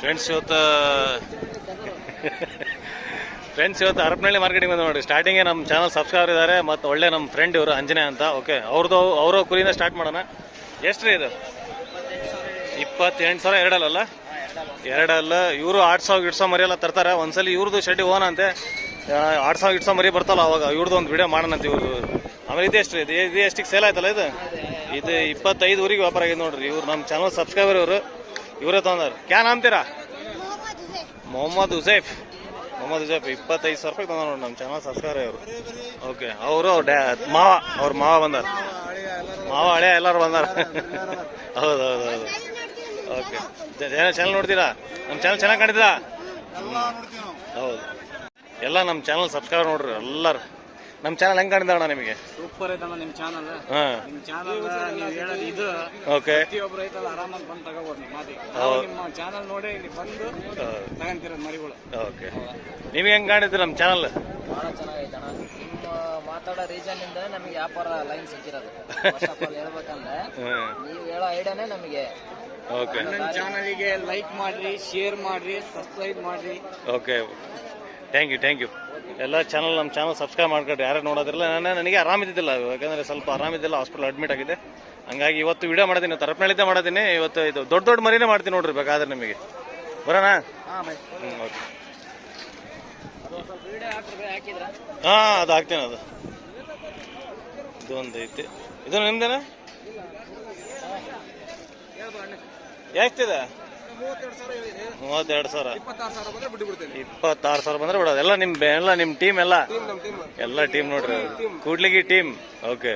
Friends ಇವತ್ತು friends ಇವತ್ತು Harapanahalli marketing ಬಂದು ನೋಡಿ. ಸ್ಟಾರ್ಟಿಂಗೇ ನಮ್ಮ ಚಾನಲ್ ಸಬ್ಸ್ಕ್ರೈಬರ್ ಇದ್ದಾರೆ ಮತ್ತು ಒಳ್ಳೆ ನಮ್ಮ ಫ್ರೆಂಡ್ ಇವರು ಅಂಜನೇಯ ಅಂತ. ಓಕೆ ಅವ್ರದ್ದು ಅವರ ಕುರಿಯಿಂದ ಸ್ಟಾರ್ಟ್ ಮಾಡೋಣ. ಎಷ್ಟು ರೀ ಇದು? ಇಪ್ಪತ್ತೆಂಟು ಸಾವಿರ ಎರಡಲ್ಲ ಎರಡಲ್ಲ. ಇವರು ಆರು ಸಾವಿರ ಇಡ್ಸೋ ಮರಿ ಎಲ್ಲ ತರ್ತಾರೆ. ಒಂದ್ಸಲಿ ಇವ್ರದ್ದು ಶೆಡ್ ಓನ್ ಅಂತೆ. ಆರು ಸಾವಿರ ಇಡ್ಸೋ ಮರಿ ಬರ್ತಲ್ಲ ಅವಾಗ. ಇವ್ರದ್ದು ಒಂದು ವಿಡಿಯೋ ಮಾಡೋಣ ಅಂತ ಇವರು ಆಮೇಲೆ ಇದು ಎಷ್ಟು ಇದು ಇದು ಎಷ್ಟಿಗೆ ಸೇಲ್ ಆಯ್ತಲ್ಲ ಇದು? ಇದು ಇಪ್ಪತ್ತೈದು ಊರಿಗೆ ವ್ಯಾಪಾರ ಆಗಿದೆ ನೋಡ್ರಿ ಇವ್ರು ನಮ್ಮ ಚಾನಲ್ ಸಬ್ಸ್ಕ್ರೈಬರ್ ಇವರು. ಇವರೇ ತೊಗೊಂಡಾರ ಕ್ಯಾ ನಾಮ್ತೀರಾ ಮೊಹಮ್ಮದ್ ಹುಸೇಫ್ ಮೊಹಮ್ಮದ್ ಹುಸೇಫ್ ಇಪ್ಪತ್ತೈದು ಸಾವಿರ ರೂಪಾಯಿ ತೊಗೊಂಡು ನೋಡಿ ನಮ್ಮ ಚಾನಲ್ ಸಬ್ಸ್ಕ್ರೈಬರ್ ಇವರು. ಓಕೆ ಅವರು ಅವ್ರ ಡ್ಯಾ ಮಾವ ಅವ್ರ ಮಾವ ಬಂದಾರ. ಮಾವ ಹಳೆ ಎಲ್ಲರೂ ಬಂದಾರ. ಹೌದು ಹೌದು ಹೌದು. ಓಕೆ. ಚಾನಲ್ ನೋಡ್ತೀರಾ? ನಮ್ಮ ಚಾನಲ್ ಚೆನ್ನಾಗಿ ಕಾಣ್ತೀರಾ ಹೌದು. ಎಲ್ಲ ನಮ್ಮ ಚಾನಲ್ ಸಬ್ಸ್ಕ್ರೈಬರ್ ನೋಡ್ರಿ ಎಲ್ಲರೂ. ನಮ್ಮ ಚಾನಲ್ ಹೆಂಗ್ ಕಾಣಿದ ಅಣ್ಣ ನಿಮಗೆ? ಸೂಪರ್ ಐತಲ್ಲ ನಿಮ್ ಚಾನಲ್ ಹಾಂ. ನಿಮ್ ಚಾನಲ್ ನೀವು ಹೇಳೋದು ಇದು. ಓಕೆ ಪ್ರತಿಯೊಬ್ರು ಐತಲ್ಲ ಆರಾಮಾಗಿ ಬಂದು ತಗೋಬೋದು ನೀವು ಮಾತಿ ನಾವು ನಿಮ್ಮ ಚಾನಲ್ ನೋಡಿ ಇಲ್ಲಿ ಬಂದು ತಗಂತಿರೋದು ಮರಿಗಳು. ಓಕೆ ನಿಮಗೆ ಹೆಂಗ್ ಕಾಣಿದ್ರಿ ನಮ್ಮ ಚಾನಲ್ ಬಹಳ ಚೆನ್ನಾಗೈತೆ ಅಣ್ಣ ನಿಮ್ಮ ಮಾತಾಡೋ ರೀಸನ್ ಇಂದ ನಮಗೆ ವ್ಯಾಪಾರ ಲೈನ್ ಸಿಕ್ಕಿರೋದು. ಫಸ್ಟ್ ಆಫ್ ಆಲ್ ಹೇಳ್ಬೇಕಂದ್ರೆ ನೀವು ಹೇಳೋ ಐಡಿಯಾನೇ ನಮಗೆ. ಓಕೆ ನನ್ನ ಚಾನಲ್ಗೆ ಲೈಕ್ ಮಾಡ್ರಿ ಶೇರ್ ಮಾಡ್ರಿ ಸಬ್ಸ್ಕ್ರೈಬ್ ಮಾಡ್ರಿ. Okay thank you thank you ಎಲ್ಲ ಚಾನಲ್ ನಮ್ಮ ಚಾನಲ್ ಸಬ್ಸ್ಕ್ರೈಬ್ ಮಾಡ್ಕೊಡ್ರಿ ಯಾರು ನೋಡೋದಿಲ್ಲ ನಾನು ನನಗೆ ಆರಾಮಿದ್ದಿಲ್ಲ ಯಾಕಂದರೆ ಸ್ವಲ್ಪ ಆರಾಮಿದ್ದಿಲ್ಲ ಹಾಸ್ಪಿಟಲ್ ಅಡ್ಮಿಟ್ ಆಗಿದೆ. ಹಂಗಾಗಿ ಇವತ್ತು ವಿಡಿಯೋ ಮಾಡಿದ್ದೀನಿ ತರಪ್ನಳಿದ್ದೆ ಮಾಡಿದ್ದೀನಿ ಇವತ್ತು ಇದು ದೊಡ್ಡ ದೊಡ್ಡ ಮರಿನೇ ಮಾಡ್ತೀನಿ ನೋಡ್ರಿ ಬೇಕಾದ್ರೆ ನಿಮಗೆ. ಬರೋಣ ಹ್ಞೂ ಓಕೆ ಹಾಂ ಅದು ಹಾಕ್ತೀನಿ ಅದು. ಇದೊಂದು ಐತಿ. ಇದು ನಿಮ್ದೇನಾ? ಎಷ್ಟಿದೆ ಮೂವತ್ತೆರಡು ಸಾವಿರ ಇಪ್ಪತ್ತಾರು ಸಾವಿರ ಬಂದ್ರೆ ಬಿಡೋದು. ಎಲ್ಲ ನಿಮ್ ಎಲ್ಲ ನಿಮ್ ಟೀಮ್ ಎಲ್ಲ? ಎಲ್ಲ ಟೀಮ್ ನೋಡ್ರಿ. Kudligi team okay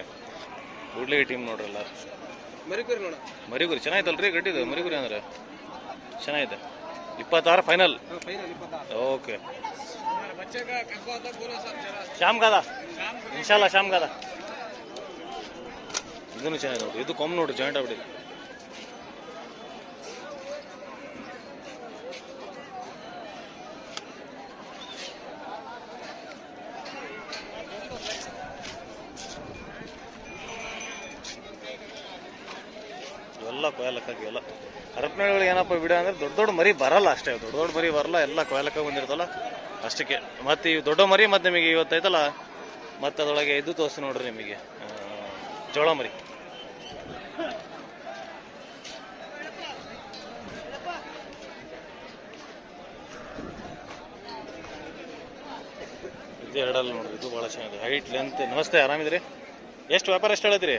Kudligi team ನೋಡ್ರಿ ಎಲ್ಲ ಮರಿಗುರಿ ಚೆನ್ನಾಯ್ತಲ್ರಿ ಗಟ್ಟಿದು? ಮರಿಗುರಿ ಅಂದ್ರೆ? ಚೆನ್ನಾಗಿದೆ. ಇಪ್ಪತ್ತಾರು ಫೈನಲ್ ಓಕೆ ಶ್ಯಾಮ್ ಗಾದ? ಇನ್ಶಾಲ್ಲ ಶ್ಯಾಮ್ ಗಾದ. ಇದನ್ನು ಚೆನ್ನಾಗಿದೆ ನೋಡ್ರಿ. ಇದು ಕೊಮ್ಮ ನೋಡ್ರಿ ಜಾಯಿಂಟ್ ಆಗ್ಬಿಟ್ಟಿದೆ ಎಲ್ಲ ಹರಪನಹಳ್ಳಿ ಏನಪ್ಪ ಬಿಡ ಅಂದ್ರೆ ದೊಡ್ಡ ದೊಡ್ಡ ಮರಿ ಬರಲ್ಲ ಅಷ್ಟೇ. ದೊಡ್ಡ ದೊಡ್ಡ ಮರಿ ಬರಲ್ಲ, ಎಲ್ಲ ಕೊಯ್ಲಕ್ಕ ಬಂದಿರ್ತಲ್ಲ ಅಷ್ಟಕ್ಕೆ. ಮತ್ತೆ ಈ ದೊಡ್ಡ ಮರಿ ಮತ್ತೆ ನಿಮಗೆ ಇವತ್ತೈತಲ್ಲ ಮತ್ತೆ ಅದೊಳಗೆ ಇದು ತೋರಿಸಿ ನೋಡ್ರಿ ನಿಮಗೆ. ಜೋಳ ಮರಿ. ಇದು ಎರಡಲ್ಲ ನೋಡ್ರಿ, ಇದು ಭಾಳ ಚೆನ್ನಾಗಿದೆ. ಹೈಟ್ ಲೆಂತ್ ನಮಸ್ತೆ, ಆರಾಮಿದ್ರಿ? ಎಷ್ಟು ವ್ಯಾಪಾರ ಎಷ್ಟು ಹೇಳತ್ತೀರಿ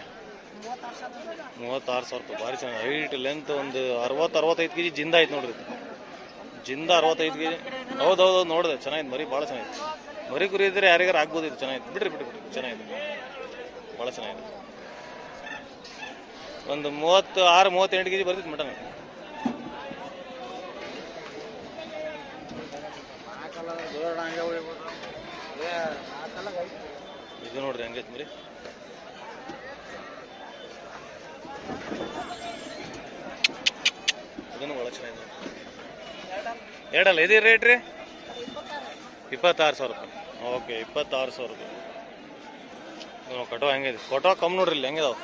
ಮೂವತ್ತಾರು ಸಾವಿರ ರೂಪಾಯಿ. ಭಾರಿ ಚೆನ್ನಾಗಿ ಹೈಟ್ ಲೆಂತ್ ಒಂದು ಅರವತ್ತು, ಅರವತ್ತೈದು ಕೆ ಜಿ ಜಿಂದ ಐತೆ ನೋಡ್ರಿ. ಜಿಂದ ಅರವತ್ತೈದು ಕೆ ಜಿ ಹೌದು ಹೌದು ನೋಡಿದೆ. ಚೆನ್ನಾಗಿತ್ತು ಮರಿ ಭಾಳ ಚೆನ್ನಾಗಿತ್ತು ಮರಿ ಕುರಿ ಇದ್ರೆ ಯಾರಿಗಾರು ಆಗ್ಬೋದು ಇದು. ಚೆನ್ನಾಗಿತ್ತು ಬಿಡ್ರಿ ಬಿಡ್ರಿ ಬಿಡ್ರಿ. ಚೆನ್ನಾಗಿದೆ. ಭಾಳ ಚೆನ್ನಾಗಿದೆ. ಒಂದು ಮೂವತ್ತು, ಆರು, ಮೂವತ್ತೆಂಟು ಕೆ ಜಿ ಬರ್ತಿತ್ತು ಮಟನ್. ಇದು ನೋಡ್ರಿ ಹಂಗೈತೆ ಮರಿ ಇದನ್ನು ಭಾಳ ಚೆನ್ನಾಗಿದೆ ಎರಡಲ್ಲ, ಇದು ರೇಟ್ ರೀ? ಇಪ್ಪತ್ತಾರು ಸಾವಿರ ರೂಪಾಯಿ. ಓಕೆ, ಇಪ್ಪತ್ತಾರು ಸಾವಿರ ರೂಪಾಯಿ. ಇದು ಕಟೋ ಹೆಂಗಿದೆ? ಕೊಟೋ ಕಮ್ಮಿ ನೋಡ್ರಿ ಇಲ್ಲಿ, ಹೆಂಗಿದಾವ?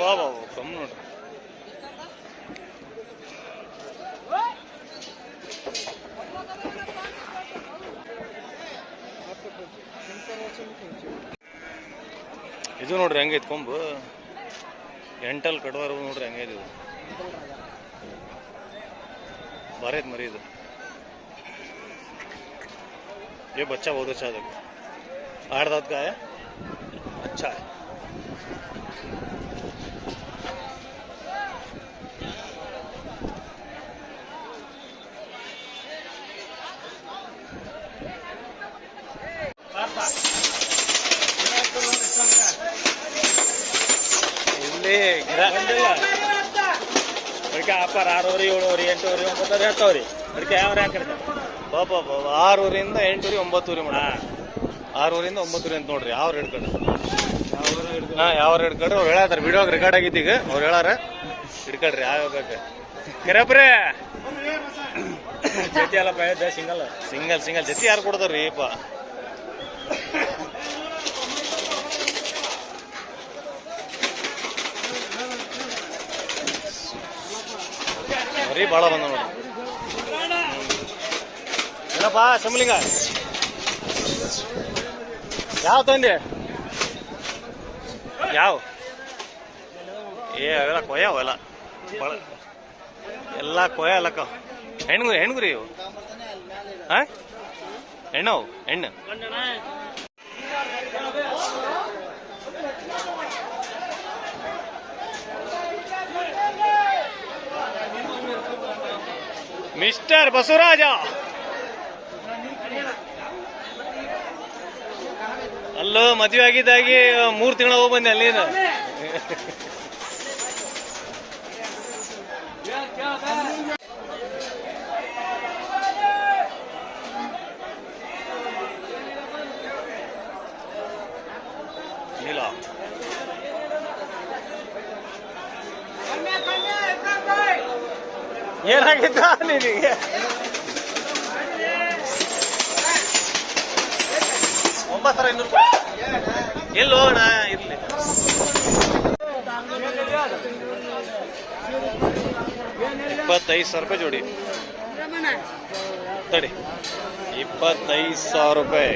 ಬಾ ಬಾ ಕಮ್ಮಿ ನೋಡ್ರಿ. ಇದು ನೋಡ್ರಿ ಹೆಂಗೈತೆ ಕೊಂಬು? ಎಂಟಲ್ ಕಡುವಾರ ನೋಡ್ರಿ ಹೆಂಗೈತೆ ಇದು. भारत मरीज़ है ये बच्चा बहुत अच्छा है आठ दांत का है। अच्छा है। गिरा ಅದಕ್ಕೆ ಅಪ್ಪಾರ ಆರೂವರೆ ಏಳುವರೆ ಎಂಟೂವರೆ ಒಂಬತ್ತುವರೆ ಹತ್ತವ್ರಿ. ಅದಕ್ಕೆ ಯಾವ ಹಾಕಿರ್ತಾರೆ ಬಾಬಾ ಬಾಬಾ ಆರೂರಿಂದ ಎಂಟೂರಿ ಒಂಬತ್ತೂರಿ ಮಾಡ. ಆರೂರಿಂದ ಒಂಬತ್ತೂರಿ ಅಂತ ನೋಡ್ರಿ ಯಾವ ರೇಟ್ ಕಡೆ ಹಾ ಯಾವ ರೇಟ್ ಕಡೆ ಅವ್ರು ಹೇಳತ್ತಾರ ವಿಡಿಯೋ ರೆಕಾರ್ಡ್ ಆಗಿತ್ತು ಈಗ. ಅವ್ರು ಹೇಳಾರ ಹಿಡ್ಕಡ್ರಿ ಯಾವ ಬೇಕು? ಕರೆಪ್ರೆ! ಜೊತೆ ಅಲ್ಲಪ್ಪ ಸಿಂಗಲ್ ಸಿಂಗಲ್ ಸಿಂಗಲ್ ಜೊತೆ ಯಾರು ಕೊಡ್ತಾರ್ರಿ ಅಪ್ಪ? ಮರಿ ಭಾಳ ಬಂದ ನೋಡಿ. ಏನಪ್ಪ ಶಂಬಲಿಂಗ ಯಾವ ತಂದೆ? ಯಾವ? ಏ, ಅವೆಲ್ಲ ಕೊಯ್ಯ ಅವೆಲ್ಲ ಭಾಳ ಎಲ್ಲ ಕೊಯ್ಯ ಅಲ್ಲಕ್ಕ. ಹೆಣ್ಗು ಹೆಣ್ಗುರಿ ಇವು? ಹಾಂ? ಹೆಣ್ಣು. ಮಿಸ್ಟರ್ ಬಸವರಾಜ. ಅಲ್ಲೋ ಮದುವೆ ಆಗಿದ್ದಾಗಿ ಮೂರು ತಿಂಗಳ ಹೋಗಿ ಬಂದೆ ಅಲ್ಲಿ ಏನಾಗಿದ್ದ ನಿನಗೆ? ಒಂಬತ್ತರ ಇನ್ನೂರು ಎಲ್ಲಿ ಹೋಗೋಣ ಇರ್ಲಿ. ಇಪ್ಪತ್ತೈದು ಸಾವಿರ ರೂಪಾಯಿ ಜೋಡಿ. ತಡಿ. ಇಪ್ಪತ್ತೈದು ಸಾವಿರ ರೂಪಾಯಿ.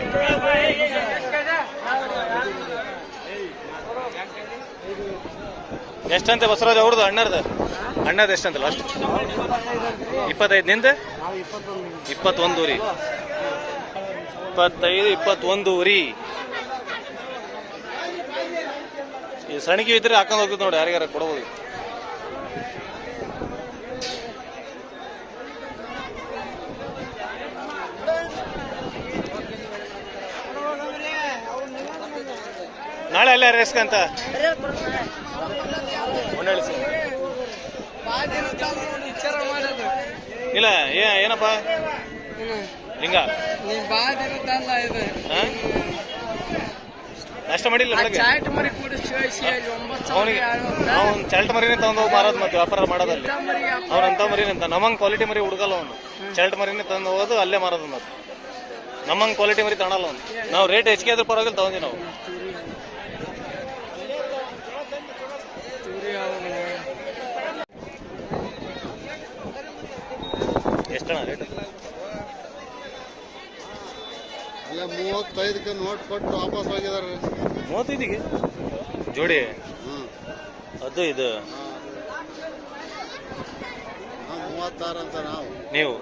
ಎಷ್ಟಂತೆ ಬಸವರಾಜ್ ಅವ್ರದ್ದು, ಅಣ್ಣರ್ದು? ಅಣ್ಣದ ಎಷ್ಟಂತಲ್ಲ, ಅಷ್ಟು? ಇಪ್ಪತ್ತೈದು, ನಿಂದ? ಇಪ್ಪತ್ತೊಂದು ರೀ ಇಪ್ಪತ್ತೈದು ಇಪ್ಪತ್ತೊಂದು ರೀ ಈ ಸಣಿಗೆ ಇದ್ರೆ ಹಾಕೊಂಡು ಹೋಗ್ತದೆ ನೋಡಿ, ಯಾರಿಗಾರ ಕೊಡಬಹುದು ನಾಳೆ ಅಲ್ಲೇ ರೇಸ್ಕ ಸರ್ ಇಲ್ಲ ಏನಪ್ಪ? ದಿನದಲ್ಲ ನಾಷ್ಟ ಮಾಡಿಲ್ಲ ಅವನಿಗೆ ಅವ್ನು ಚಲ್ಟ್ ಮರಿನೇ ಹೋಗಿ ಮಾರೋದು ಮತ್ತೆ ವ್ಯಾಪಾರ ಮಾಡೋದಲ್ಲಿ. ಅವ್ನಂತ ಮರಿನಂತ ನಮ್ಮಂಗ್ ಕ್ವಾಲಿಟಿ ಮರಿ ಹುಡುಗಲ್ಲ ಅವನು. ಚಲ್ಟ್ ಮರಿನೇ ತಂದು ಹೋಗೋದು ಅಲ್ಲೇ ಮಾರೋದು ಮತ್ತೆ. ನಮ್ಮಂಗ್ ಕ್ವಾಲಿಟಿ ಮರಿ ತಗೊಳಲ್ಲ ಅವನು. ನಾವು ರೇಟ್ ಹೆಚ್ಚಿಗೆ ಆದ್ರೂ ಪರವಾಗಿಲ್ಲ ತಗೊಂಡಿ ನಾವು. ಎಷ್ಟಣ್ಣ ರೇಟ್ ಅಲ್ಲ ಮೂವತ್ತೈದಕ್ಕೆ ನೋಟ್ ಕೊಟ್ಟು ವಾಪಸ್ ಹೋಗಿದಾರೆ ಮೂವತ್ತೈದಿಗೆ ಜೋಡಿ? ಅದು ಇದು? ಮೂವತ್ತಾರು ಅಂತ ನಾವು. ನೀವು?